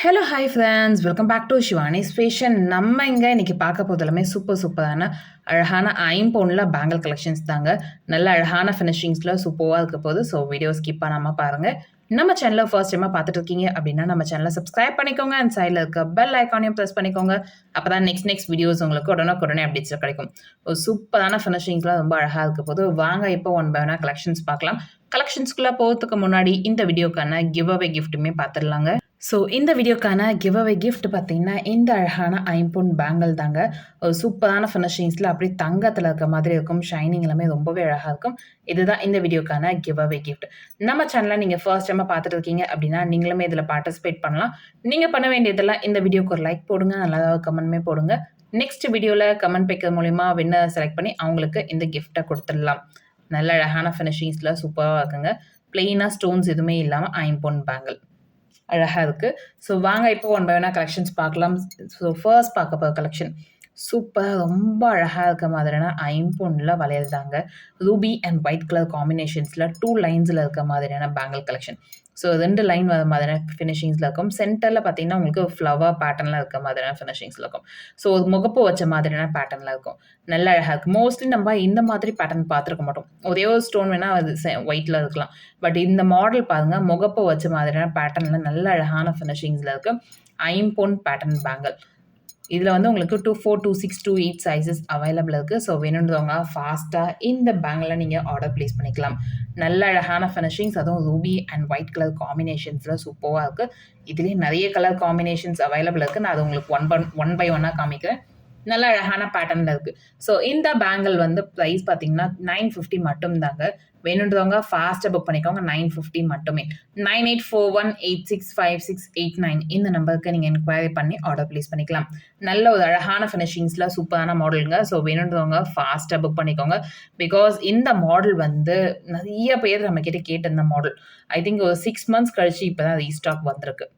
Hello hi friends welcome back to Shivani's fashion நம்ம இங்கே இன்றைக்கி பார்க்க போது எல்லாமே சூப்பர் சூப்பரான அழகான ஐம்பொன்னில் பேங்கிள் கலெக்ஷன்ஸ் தாங்க. நல்ல அழகான ஃபினிஷிங்ஸில் சூப்பராக இருக்க போது ஸோ வீடியோ ஸ்கிப் பண்ணாமல் பாருங்கள் நம்ம சேனலில் ஃபர்ஸ்ட் டைமாக பார்த்துட்டு இருக்கீங்க அப்படின்னா நம்ம சேனலை சப்ஸ்கிரைப் பண்ணிக்கோங்க. அண்ட் சைடில் இருக்க பெல் ஐக்கானையும் ப்ரெஸ் பண்ணிக்கோங்க. அப்போ தான் நெக்ஸ்ட் நெக்ஸ்ட் வீடியோஸ் உங்களுக்கு உடனே அப்டேட்ஸில் கிடைக்கும். ஒரு சூப்பரான ஃபினிஷிங்ஸ்லாம் ரொம்ப அழகாக இருக்க போது வாங்க இப்போ ஒன் பை ஒன்னாக கலெக்ஷன்ஸ் பார்க்கலாம். கலெக்ஷன்ஸ்குள்ளே போகிறதுக்கு முன்னாடி இந்த வீடியோக்கான கிவ் அவே கிஃப்ட்டுமே பார்த்துடலாங்க. ஸோ இந்த வீடியோக்கான கிவ் அவே கிஃப்ட் பார்த்தீங்கன்னா இந்த அழகான ஐம்பொன் பேங்கிள் தாங்க. ஒரு சூப்பரான ஃபினிஷிங்ஸில் அப்படி தங்கத்தில் இருக்க மாதிரி இருக்கும். ஷைனிங் எல்லாமே ரொம்பவே அழகாக இருக்கும். இதுதான் இந்த வீடியோக்கான கிவ் அவே கிஃப்ட் நம்ம சேனலை நீங்கள் ஃபர்ஸ்ட் டைமாக பார்த்துட்டு இருக்கீங்க அப்படின்னா நீங்களுமே இதில் பார்ட்டிசிபேட் பண்ணலாம். நீங்கள் பண்ண வேண்டியதெல்லாம் இந்த வீடியோக்கு ஒரு லைக் போடுங்க. நல்லா கமெண்ட்மே போடுங்க. நெக்ஸ்ட் வீடியோவில் கமெண்ட் பேக்கர் மூலிமா வின்னர் செலக்ட் பண்ணி அவங்களுக்கு இந்த கிஃப்ட்டை கொடுத்துடலாம். நல்ல அழகான ஃபினிஷிங்ஸில் சூப்பராக இருக்குங்க. பிளெயினாக ஸ்டோன்ஸ் எதுவுமே இல்லாமல் ஐம்பொன் பேங்கிள் அழகாக இருக்குது ஸோ வாங்க இப்போ ஒன் பை ஒன்னாக கலெக்ஷன்ஸ் பார்க்கலாம். ஸோ ஃபர்ஸ்ட் பார்க்க போகிற கலெக்ஷன் சூப்பராக ரொம்ப அழகாக இருக்க மாதிரியான ஐம்பொன்னில் வளையல் தாங்க. ரூபி அண்ட் ஒயிட் கலர் காம்பினேஷன்ஸில் டூ லைன்ஸில் இருக்க மாதிரியான பேங்கிள் கலெக்ஷன் ஸோ ரெண்டு லைன் வர மாதிரியான ஃபினிஷிங்ஸில் இருக்கும். சென்டரில் பார்த்தீங்கன்னா உங்களுக்கு ஃப்ளவர் பேட்டர்னில் இருக்க மாதிரியான ஃபினிஷிங்ஸில் இருக்கும். ஸோ ஒரு முகப்பு வச்ச மாதிரியான பேட்டர்னில் இருக்கும். நல்ல அழகாக இருக்கும் மோஸ்ட்லி நம்ம இந்த மாதிரி பேட்டர்ன் பார்த்துருக்க மாட்டோம். ஒரே ஒரு ஸ்டோன் வேணால் அது ஒயிட்டில் இருக்கலாம். பட் இந்த மாடல் பாருங்கள் முகப்பு வச்ச மாதிரியான பேட்டர்னில் நல்ல அழகான ஃபினிஷிங்ஸில் இருக்குது ஐம்பொன் பேட்டர்ன் பேங்கிள் இதில் வந்து உங்களுக்கு two four two six two eight sizes available இருக்குது ஸோ வேணுன்றவங்க ஃபாஸ்ட்டாக இந்த பேங்கில் நீங்கள் ஆர்டர் ப்ளேஸ் பண்ணிக்கலாம். நல்ல அழகான ஃபினிஷிங்ஸ் அதுவும் ரூபி அண்ட் ஒயிட் கலர் காம்பினேஷன்ஸில் சூப்பராக இருக்குது இதுலேயே நிறைய கலர் காம்பினேஷன்ஸ் அவைலபிள் இருக்குது நான் அது உங்களுக்கு ஒன் பன் ஒன் பை ஒன்னாக காமிக்கிறேன். நல்ல அழகான பேட்டர்னில் இருக்குது ஸோ இந்த பேங்கிள் வந்து ப்ரைஸ் பார்த்தீங்கன்னா நைன் ஃபிஃப்டி மட்டும்தாங்க. வேணுன்றவங்க ஃபாஸ்ட்டாக புக் பண்ணிக்கோங்க நைன் ஃபிஃப்டி மட்டுமே. Nine eight four one eight six five six eight nine இந்த நம்பருக்கு நீங்கள் என்கொயரி பண்ணி ஆர்டர் ப்ளேஸ் பண்ணிக்கலாம். நல்ல ஒரு அழகான ஃபினிஷிங்ஸில் சூப்பரான மாடலுங்க ஸோ வேணுன்றவங்க ஃபாஸ்ட்டாக புக் பண்ணிக்கோங்க. பிகாஸ் இந்த மாடல் வந்து நிறைய பேர் நம்மக்கிட்ட கேட்ட இந்த மாடல் ஐ திங்க் ஒரு சிக்ஸ் மந்த்ஸ் கழிச்சு இப்போ தான் ரீஸ்டாக் வந்திருக்கு.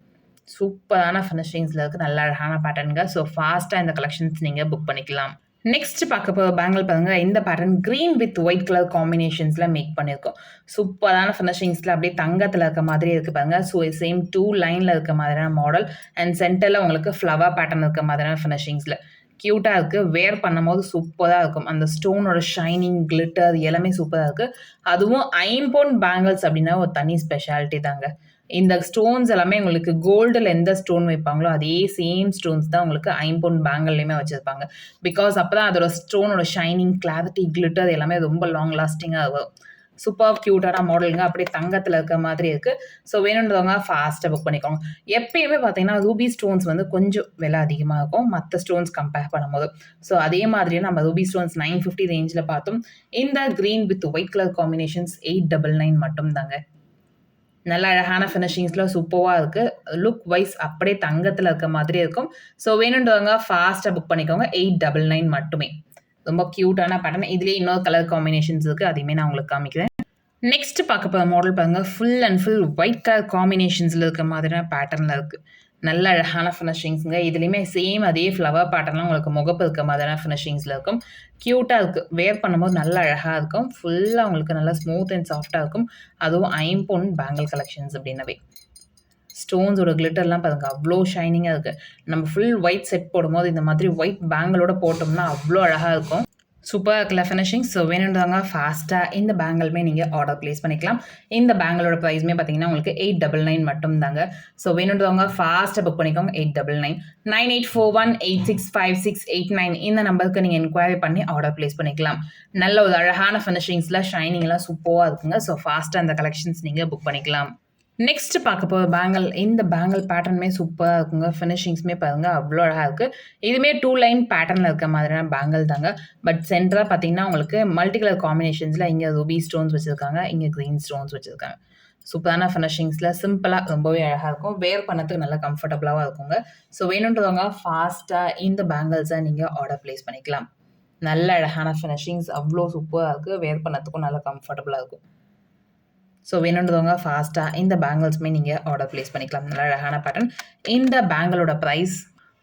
சூப்பரான ஃபினிஷிங்ஸில் இருக்குது நல்ல அழகான பேட்டர்னுங்க ஸோ ஃபாஸ்ட்டாக இந்த கலெக்ஷன்ஸ் நீங்கள் புக் பண்ணிக்கலாம். நெக்ஸ்ட் பார்க்க போகிற பேங்கிள் பாருங்க. இந்த pattern green with white colour காம்பினேஷன்ஸில் make பண்ணியிருக்கோம் சூப்பரான ஃபினிஷிங்ஸில் அப்படியே தங்கத்தில் இருக்க மாதிரி இருக்குது பாருங்க. ஸோ சேம் டூ லைனில் இருக்க மாதிரியான மாடல் அண்ட் சென்டரில் உங்களுக்கு ஃப்ளவர் பேட்டர்ன் இருக்க மாதிரியான ஃபினிஷிங்ஸில் க்யூட்டாக இருக்குது வேர் பண்ணும்போது சூப்பராக இருக்கும். அந்த ஸ்டோனோட ஷைனிங் கிளிட்டர் எல்லாமே சூப்பராக இருக்குது அதுவும் ஐம்போன் பேங்கிள்ஸ் அப்படின்னா ஒரு தனி ஸ்பெஷாலிட்டி தாங்க. இந்த ஸ்டோன்ஸ் எல்லாமே உங்களுக்கு கோல்டில் எந்த ஸ்டோன் வைப்பாங்களோ அதே சேம் ஸ்டோன்ஸ் தான் உங்களுக்கு ஐம்பொன் பேங்கல்லையுமே வச்சுருப்பாங்க. பிகாஸ் அப்போ தான் அதோட ஸ்டோனோட ஷைனிங் கிளாரிட்டி கிளிட்டர் எல்லாமே ரொம்ப லாங் லாஸ்டிங்காக ஆகும் சூப்பர் க்யூட்டான மாடலுங்க அப்படியே தங்கத்தில் இருக்க மாதிரி இருக்குது ஸோ வேணுன்றவங்க ஃபாஸ்ட்டாக புக் பண்ணிக்கோங்க. எப்பயுமே பார்த்தீங்கன்னா ரூபி ஸ்டோன்ஸ் வந்து கொஞ்சம் விலை அதிகமாக இருக்கும். மற்ற ஸ்டோன்ஸ் கம்பேர் பண்ணும்போது. ஸோ அதே மாதிரியே நம்ம ரூபி ஸ்டோன்ஸ் நைன் ஃபிஃப்டி ரேஞ்சில் பார்த்தோம். இந்த green with white colour combinations eight double nine மட்டும் தாங்க நல்ல அழகான ஃபினிஷிங்ஸில் சூப்பராக இருக்குது லுக் வைஸ் அப்படியே தங்கத்தில் இருக்க மாதிரி இருக்கும். ஸோ வேணுன்றவங்க ஃபாஸ்ட்டாக புக் பண்ணிக்கோங்க. எயிட் டபுள் நைன் மட்டுமே. ரொம்ப க்யூட்டான பேட்டர்ன் இதுலேயே இன்னொரு கலர் காம்பினேஷன்ஸ் இருக்குது அதையுமே நான் உங்களுக்கு காமிக்கிறேன். நெக்ஸ்ட் பார்க்க போகிற மாடல் பாருங்கள் full and full white colour காம்பினேஷன்ஸில் இருக்க மாதிரியான பேட்டர்னில் இருக்குது நல்ல அழகான ஃபினிஷிங்ஸுங்க இதுலேயுமே சேம் அதே ஃப்ளவர் பேட்டர்லாம் உங்களுக்கு முகப்பு இருக்க மாதிரியான ஃபினிஷிங்ஸில் இருக்கும். க்யூட்டாக இருக்குது வேர் பண்ணும்போது நல்ல அழகாக இருக்கும். ஃபுல்லாக உங்களுக்கு நல்லா ஸ்மூத் அண்ட் சாஃப்டாக இருக்கும். அதுவும் ஐம்பொன் பேங்கிள் கலெக்ஷன்ஸ் அப்படின்னவே. ஸ்டோன்ஸோட கிளிட்டர்லாம் பாருங்க. அவ்வளோ ஷைனிங்காக இருக்குது நம்ம ஃபுல் ஒயிட் செட் போடும்போது இந்த மாதிரி ஒயிட் பேங்கிளோட போட்டோம்னா அவ்வளோ அழகாக இருக்கும். சூப்பர் இருக்குல்ல ஃபினிஷிங் ஸோ வேணுன்றவங்க ஃபாஸ்ட்டாக இந்த பேங்கிளுமே நீங்கள் ஆர்டர் ப்ளேஸ் பண்ணிக்கலாம். இந்த பேங்கிளோட ப்ரைஸுமே பார்த்தீங்கன்னா உங்களுக்கு எயிட் டபுள் நைன் மட்டும் தாங்க ஸோ வேணுன்றவங்க ஃபாஸ்ட்டாக புக் பண்ணிக்கோங்க. Eight double nine nine eight four one eight six five six eight nine இந்த நம்பருக்கு நீங்கள் என்கொயரி பண்ணி ஆர்டர் ப்ளேஸ் பண்ணிக்கலாம். நல்ல ஒரு அழகான ஃபினிஷிங்ஸில் ஷைனிங்லாம் சூப்பராக இருக்குங்க. ஸோ ஃபாஸ்ட்டாக அந்த கலெக்ஷன்ஸ் நீங்கள் புக் பண்ணிக்கலாம். நெக்ஸ்ட் பார்க்க போகிற பேங்கிள் இந்த பேங்கிள் பேட்டர்னுமே சூப்பராக இருக்குங்க. ஃபினிஷிங்ஸுமே பாருங்கள் அவ்வளோ அழகாக இருக்குது இதுவுமே டூ லைன் பேட்டர்னில் இருக்க மாதிரியான பேங்கிள் தாங்க. பட் சென்டராக பார்த்தீங்கன்னா உங்களுக்கு மல்டி கலர் காம்பினேஷன்ஸில் இங்கே ரூபி ஸ்டோன்ஸ் வச்சுருக்காங்க இங்கே க்ரீன் ஸ்டோன்ஸ் வச்சுருக்காங்க. சூப்பரான ஃபினிஷிங்ஸில் சிம்பிளாக ரொம்பவே அழகாக இருக்கும். வேர் பண்ணத்துக்கு நல்லா கம்ஃபர்டபுளாகவும் இருக்குங்க. ஸோ வேணுன்றவங்க ஃபாஸ்ட்டாக இந்த பேங்கிள்ஸை நீங்கள் ஆர்டர் ப்ளேஸ் பண்ணிக்கலாம். நல்ல அழகான ஃபினிஷிங்ஸ் அவ்வளோ சூப்பராக இருக்குது வேர் பண்ணத்துக்கும் நல்லா கம்ஃபர்டபுளாக இருக்கும். ஸோ வேணுன்றவங்க ஃபாஸ்ட்டாக இந்த பேங்கிள்ஸுமே நீங்கள் ஆர்டர் ப்ளேஸ் பண்ணிக்கலாம். நல்ல அழகான பேட்டர்ன் இந்த பேங்கிளோட ப்ரைஸ்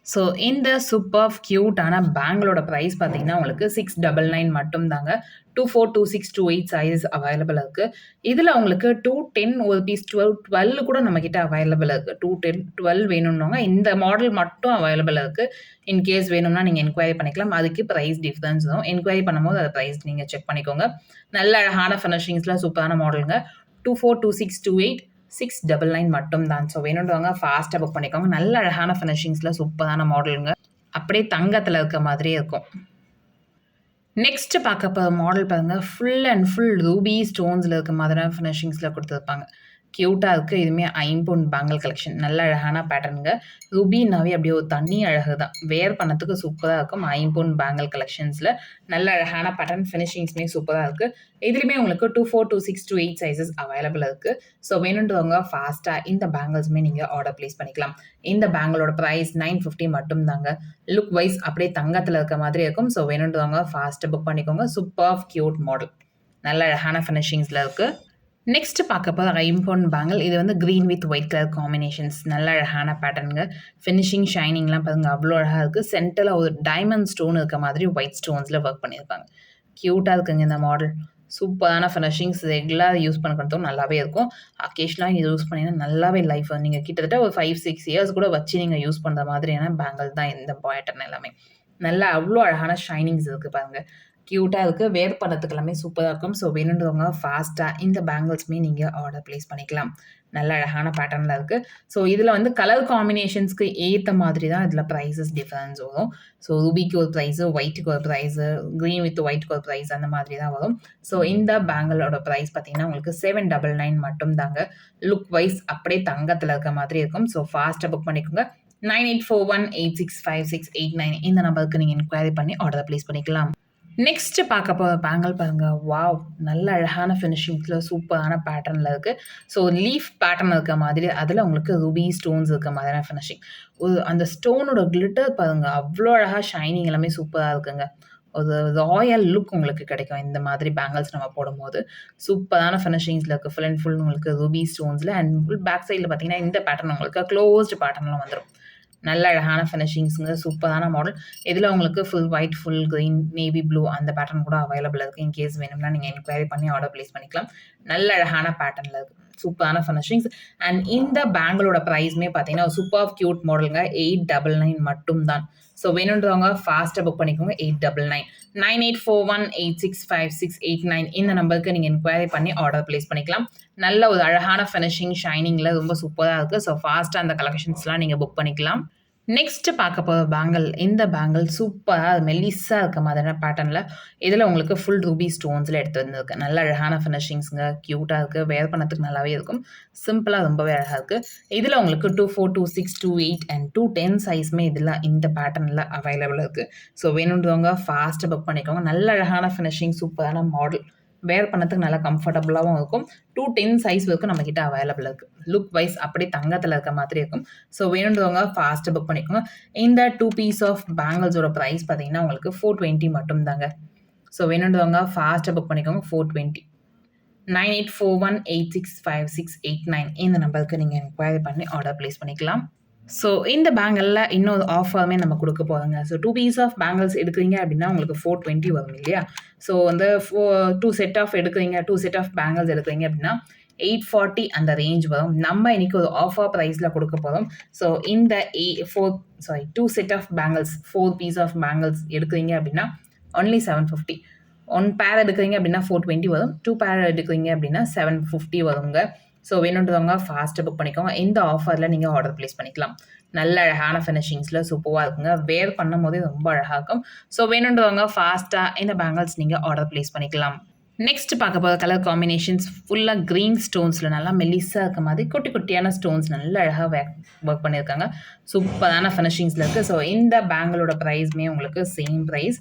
ஸோ இந்த சூப்பர் க்யூட்டான பேங்கிளோட ப்ரைஸ் பார்த்தீங்கன்னா உங்களுக்கு சிக்ஸ் டபுள் நைன் மட்டும் தாங்க two four two six two eight size available இருக்குது இதில் உங்களுக்கு டூ டென் ஒரு பீஸ் டுவெல் டுவெல் கூட நம்மக்கிட்ட அவைலபிள் இருக்குது டூ டென் டுவெல் வேணும்னாங்க இந்த மாடல் மட்டும் அவைலபிள் இருக்குது இன்கேஸ் வேணும்னா நீங்கள் என்கொயரி பண்ணிக்கலாம். அதுக்கு ப்ரைஸ் டிஃப்ரென்ஸ் தான் என்கொயரி பண்ணும்போது அது ப்ரைஸ் நீங்கள் செக் பண்ணிக்கோங்க. நல்ல அழகான ஃபினிஷிங்ஸில் சூப்பரான மாடலுங்க two four two six two eight six double nine மட்டும் தான் ஸோ வேணுன்றவங்க ஃபாஸ்ட்டாக புக் பண்ணிக்கோங்க. நல்ல அழகான ஃபினிஷிங்ஸில் சூப்பரான மாடலுங்க அப்படியே தங்கத்தில் இருக்க மாதிரியே இருக்கும். நெக்ஸ்ட்டு பார்க்க போகிற மாடல் பாருங்கள் ஃபுல் அண்ட் ஃபுல் ரூபி ஸ்டோன்ஸில் இருக்க மாதிரியான ஃபினிஷிங்ஸில் கொடுத்துருப்பாங்க. க்யூட்டாக இருக்குது இதுவுமே ஐம்பொன் பேங்கல் கலெக்ஷன் நல்ல அழகான பேட்டர்னுங்க ருபின்னாவே அப்படியே ஒரு தண்ணி அழகு தான் வேர் பண்ணத்துக்கு சூப்பராக இருக்கும். ஐம்பொன் பேங்கல் கலெக்ஷன்ஸில் நல்ல அழகான பேட்டர்ன் ஃபினிஷிங்ஸ்மே சூப்பராக இருக்குது இதுலேயுமே உங்களுக்கு two four two six two eight sizes available இருக்குது ஸோ வேணுன்றவங்க ஃபாஸ்ட்டாக இந்த பேங்கிள்ஸுமே நீங்கள் ஆர்டர் ப்ளேஸ் பண்ணிக்கலாம். இந்த பேங்கிளோட ப்ரைஸ் நைன் ஃபிஃப்டி மட்டும் தாங்க லுக் வைஸ் அப்படியே தங்கத்தில் இருக்க மாதிரி இருக்கும். ஸோ வேணுன்றவங்க ஃபாஸ்ட்டாக புக் பண்ணிக்கோங்க. சூப்பர் க்யூட் மாடல் நல்ல அழகான ஃபினிஷிங்ஸில் இருக்குது நெக்ஸ்ட் பார்க்க போது ஐம்போன் பேங்கிள் இது வந்து green with white colour combinations நல்ல அழகான பேட்டர்னுங்க ஃபினிஷிங் ஷைனிங்லாம் பாருங்க. அவ்வளோ அழகாக இருக்குது சென்டரில் ஒரு டைமண்ட் ஸ்டோன் இருக்க மாதிரி ஒயிட் ஸ்டோன்ஸில் ஒர்க் பண்ணியிருப்பாங்க க்யூட்டாக இருக்குங்க இந்த மாடல் சூப்பரான ஃபினிஷிங்ஸ் ரெகுலராக யூஸ் பண்ணுறதும் நல்லாவே இருக்கும். அக்கேஷனாக இது யூஸ் பண்ணிங்கன்னா நல்லாவே லைஃப் நீங்கள் கிட்டத்தட்ட ஒரு ஃபைவ் சிக்ஸ் இயர்ஸ் கூட வச்சு நீங்கள் யூஸ் பண்ணுற மாதிரியான பேங்கிள் தான் இந்த பேட்டர்ன் எல்லாமே. நல்லா அவ்வளோ அழகான ஷைனிங்ஸ் இருக்குது பாருங்கள் க்யூட்டாக இருக்குது வேர் பண்ணுறதுக்கு எல்லாமே சூப்பராக இருக்கும். ஸோ வேணுன்றவங்க ஃபாஸ்ட்டாக இந்த பேங்கிள்ஸுமே நீங்கள் ஆர்டர் ப்ளேஸ் பண்ணிக்கலாம். நல்ல அழகான பேட்டர்னில் இருக்குது ஸோ இதில் வந்து கலர் காம்பினேஷன்ஸ்க்கு ஏற்ற மாதிரி தான் இதில் ப்ரைஸஸ் டிஃப்ரென்ஸ் வரும். ஸோ ரூபிக்கு ஒரு ப்ரைஸு ஒயிட்டுக்கு ஒரு ப்ரைஸு க்ரீன் வித் ஒயிட்டுக்கு ஒரு ப்ரைஸ் அந்த மாதிரி தான் வரும். ஸோ இந்த பேங்கிளோட ப்ரைஸ் பார்த்தீங்கன்னா உங்களுக்கு செவன் டபுள் நைன் மட்டும் தாங்க லுக் வைஸ் அப்படியே தங்கத்தில் இருக்க மாதிரி இருக்கும். ஸோ ஃபாஸ்ட்டாக புக் பண்ணிக்கோங்க. Nine eight four one eight six five six eight nine இந்த நம்பருக்கு நீங்கள் என்கொயரி பண்ணி ஆர்டர் ப்ளேஸ் பண்ணிக்கலாம். நெக்ஸ்ட்டு பார்க்க போகிற பேங்கல் பாருங்கள் வாவ் நல்ல அழகான ஃபினிஷிங்ஸில் சூப்பரான பேட்டர்னில் இருக்குது ஸோ லீஃப் பேட்டர்ன் இருக்க மாதிரி அதில் உங்களுக்கு ரூபி ஸ்டோன்ஸ் இருக்க மாதிரியான ஃபினிஷிங் ஒரு அந்த ஸ்டோனோட கிளிட்டர் பாருங்கள் அவ்வளோ அழகாக ஷைனிங் எல்லாமே சூப்பராக இருக்குங்க. ஒரு ராயல் லுக் உங்களுக்கு கிடைக்கும் இந்த மாதிரி பேங்கிள்ஸ் நம்ம போடும்போது. சூப்பரான ஃபினிஷிங்ஸில் இருக்குது ஃபுல் அண்ட் ஃபுல் உங்களுக்கு ரூபி ஸ்டோன்ஸில் அண்ட் ஃபுல் பேக் சைடில் பார்த்தீங்கன்னா இந்த பேட்டர்ன் உங்களுக்கு க்ளோஸ்டு பேட்டர்னில் வந்துடும் நல்ல அழகான ஃபினிஷிங்ஸுங்க சூப்பரான மாடல் இதில் உங்களுக்கு full white full green navy blue அந்த பேட்டர்ன் கூட அவைலபிள் இருக்குது இன்கேஸ் வேணும்னா நீங்கள் என்கொயரி பண்ணி ஆர்டர் ப்ளேஸ் பண்ணிக்கலாம். நல்ல அழகான பேட்டர்னில் இருக்குது சூப்பரான ஃபினிஷிங்ஸ் அண்ட் இந்த பேங்களோட ப்ரைஸ்மே பார்த்தீங்கன்னா சூப்பர் க்யூட் மாடலுங்க எயிட் டபுள் நைன் மட்டும் தான் ஸோ வேணுன்றவங்க ஃபாஸ்ட்டாக புக் பண்ணிக்கோங்க. Eight double nine nine eight four one eight six five six eight nine இந்த நம்பருக்கு நீங்கள் என்கொயரி பண்ணி ஆர்டர் ப்ளேஸ் பண்ணிக்கலாம். நல்ல ஒரு அழகான ஃபினிஷிங் ஷைனிங்கில் ரொம்ப சூப்பராக இருக்குது ஸோ ஃபாஸ்ட்டாக அந்த கலெக்ஷன்ஸ்லாம் நீங்கள் புக் பண்ணிக்கலாம். நெக்ஸ்ட்டு பார்க்க போகிற பேங்கிள் இந்த பேங்கிள் சூப்பராக மெல்லிஸாக இருக்க மாதிரியான பேட்டர்னில் இதில் உங்களுக்கு ஃபுல் ரூபி ஸ்டோன்ஸில் எடுத்து வந்திருக்கு. நல்ல அழகான ஃபினிஷிங்ஸுங்க க்யூட்டாக இருக்குது வேர் பண்ணத்துக்கு நல்லாவே இருக்கும். சிம்பிளாக ரொம்பவே அழகாக இருக்குது இதில் உங்களுக்கு two four two six two eight and two ten சைஸுமே இதில் இந்த பேட்டர்னில் அவைலபிள் இருக்குது ஸோ வேணுன்றவங்க ஃபாஸ்ட்டு புக் பண்ணிக்கோங்க. நல்ல அழகான ஃபினிஷிங் சூப்பரான மாடல் வேர் பண்ணதுக்கு நல்லா கம்ஃபர்டபுளாகவும் இருக்கும். டூ டென் சைஸ் வரைக்கும் நம்மக்கிட்ட அவைலபிள் இருக்குது லுக் வைஸ் அப்படி தங்கத்தில் இருக்க மாதிரி இருக்கும். ஸோ வேணுன்றவங்க ஃபாஸ்ட்டு புக் பண்ணிக்கோங்க. இந்த டூ பீஸ் ஆஃப் பேங்கிள்ஸோட ப்ரைஸ் பார்த்தீங்கன்னா உங்களுக்கு ஃபோர் டுவெண்ட்டி மட்டும் தாங்க. ஸோ வேணுன்றவங்க ஃபாஸ்ட்டாக புக் பண்ணிக்கோங்க four twenty nine eight four one eight six five six eight nine இந்த நம்பருக்கு நீங்கள் என்கொயரி பண்ணி ஆர்டர் ப்ளேஸ் பண்ணிக்கலாம். ஸோ இந்த பேங்கிளில் இன்னொரு ஆஃபருமே நம்ம கொடுக்க போகிறோங்க so two piece of bangles எடுக்கிறீங்க அப்படின்னா உங்களுக்கு ஃபோர் டுவெண்ட்டி வரும் இல்லையா? ஸோ வந்து ஃபோ டூ செட் ஆஃப் எடுக்கிறீங்க டூ செட் ஆஃப் பேங்கிள்ஸ் எடுக்கிறீங்க அப்படின்னா எயிட் ஃபார்ட்டி அந்த ரேஞ்ச் வரும். நம்ம இன்றைக்கி ஒரு ஆஃபர் ப்ரைஸில் கொடுக்க போகிறோம் ஸோ இந்த eight four sorry two set of bangles four piece of bangles எடுக்கிறீங்க அப்படின்னா ஒன்லி செவன் ஃபிஃப்டி ஒன் பேர் எடுக்கிறீங்க அப்படின்னா ஃபோர் டுவெண்ட்டி வரும். டூ பேர் எடுக்கிறீங்க அப்படின்னா செவன் ஃபிஃப்டி வருங்க. ஸோ வேணுன்றவங்க ஃபாஸ்ட்டாக புக் பண்ணிக்கோங்க. இந்த ஆஃபரில் நீங்கள் ஆர்டர் ப்ளேஸ் பண்ணிக்கலாம். நல்ல அழகான ஃபினிஷிங்ஸில் சூப்பராக இருக்குங்க. வேர் பண்ணும் போதே ரொம்ப அழகாக இருக்கும். ஸோ வேணுன்றவங்க ஃபாஸ்ட்டாக இந்த பேங்கிள்ஸ் நீங்கள் ஆர்டர் ப்ளேஸ் பண்ணிக்கலாம். நெக்ஸ்ட் பார்க்க போகிற கலர் காம்பினேஷன்ஸ் ஃபுல்லாக க்ரீன் ஸ்டோன்ஸில் நல்லா மெல்லிஸாக இருக்க மாதிரி குட்டி குட்டியான ஸ்டோன்ஸ் நல்ல அழகாக ஒர்க் பண்ணியிருக்காங்க. சூப்பரான ஃபினிஷிங்ஸில் இருக்குது ஸோ இந்த பேங்கிளோட ப்ரைஸ்மே உங்களுக்கு சேம் ப்ரைஸ்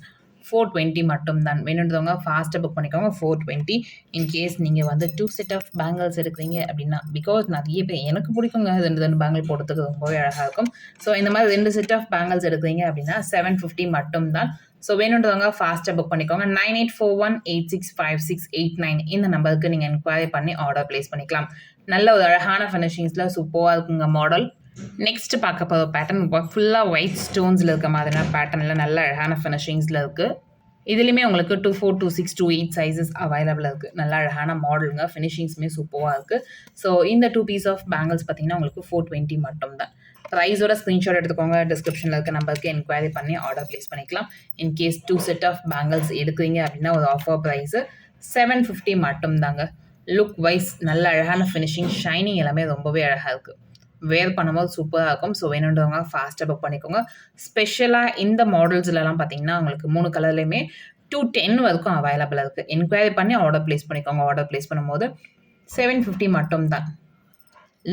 ஃபோர் டுவெண்ட்டி மட்டும் தான் வேணுன்றவங்க ஃபாஸ்ட்டாக புக் பண்ணிக்கோங்க ஃபோர் டுவெண்ட்டி இன்கேஸ் நீங்கள் வந்து டூ செட் ஆஃப் பேங்கிள்ஸ் எடுக்கிறீங்க அப்படின்னா பிகாஸ் நிறைய பேர் எனக்கு பிடிக்குங்க ரெண்டு ரெண்டு பேங்கிள் போடுறதுக்கு ரொம்பவே அழகாக இருக்கும். ஸோ இந்த மாதிரி ரெண்டு செட் ஆஃப் பேங்கிள்ஸ் எடுக்கிறீங்க அப்படின்னா செவன் ஃபிஃப்டி மட்டும் தான் ஸோ வேணுன்றவங்க ஃபாஸ்ட்டாக புக் பண்ணிக்கோங்க nine eight four one eight six five six eight nine இந்த நம்பருக்கு நீங்கள் என்கொயரி பண்ணி ஆர்டர் ப்ளேஸ் பண்ணிக்கலாம். நல்ல ஒரு அழகான ஃபினிஷிங்ஸில் சூப்பராக இருக்குங்க மாடல் நெக்ஸ்ட் பார்க்க போகிற பேட்டர்ன் ஃபுல்லாக ஒயிட் ஸ்டோன்ஸில் இருக்க மாதிரியான பேட்டர்னில் நல்ல அழகான ஃபினிஷிங்ஸில் இருக்குது இதுலேயுமே உங்களுக்கு two four two six two eight sizes அவைலபிளாக இருக்குது நல்ல அழகான மாடலுங்க ஃபினிஷிங்ஸுமே சூப்பராக இருக்குது ஸோ இந்த டூ பீஸ் ஆஃப் பேங்கிள்ஸ் பார்த்தீங்கன்னா உங்களுக்கு ஃபோர் டுவெண்ட்டி மட்டும் தான் ப்ரைஸோட ஸ்க்ரீன்ஷாட் எடுத்துக்கோங்க. டிஸ்கிரிப்ஷனில் இருக்க நம்பருக்கு என்கொயரி பண்ணி ஆர்டர் ப்ளேஸ் பண்ணிக்கலாம். In case two set of bangles எடுக்கிறீங்க அப்படின்னா ஒரு ஆஃபர் ப்ரைஸு செவன் ஃபிஃப்டி மட்டும்தாங்க. லுக் வைஸ் நல்ல அழகான ஃபினிஷிங் ஷைனிங் எல்லாமே ரொம்பவே அழகாக இருக்குது வேர் பண்ணும்போது சூப்பராக இருக்கும் ஸோ வேணுன்றவங்க ஃபாஸ்ட்டாக புக் பண்ணிக்கோங்க. ஸ்பெஷலாக இந்த மாடல்ஸ்லலாம் பார்த்தீங்கன்னா உங்களுக்கு மூணு கலர்லேயுமே டூ டென் வரைக்கும் அவைலபிளாக இருக்குது என்கொயரி பண்ணி ஆர்டர் ப்ளேஸ் பண்ணிக்கோங்க. ஆர்டர் ப்ளேஸ் பண்ணும்போது செவன் ஃபிஃப்டி மட்டும்தான்.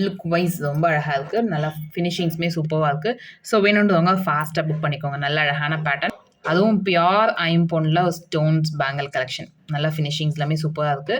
லுக் வைஸ் ரொம்ப அழகாக இருக்குது நல்லா ஃபினிஷிங்ஸுமே சூப்பராக இருக்குது ஸோ வேணுன்றவங்க ஃபாஸ்ட்டாக புக் பண்ணிக்கோங்க. நல்ல அழகான பேட்டர்ன் அதுவும் பியோர் ஐம்பொன்னில் ஸ்டோன்ஸ் பேங்கல் கலெக்ஷன் நல்லா ஃபினிஷிங்ஸ் எல்லாமே சூப்பராக இருக்குது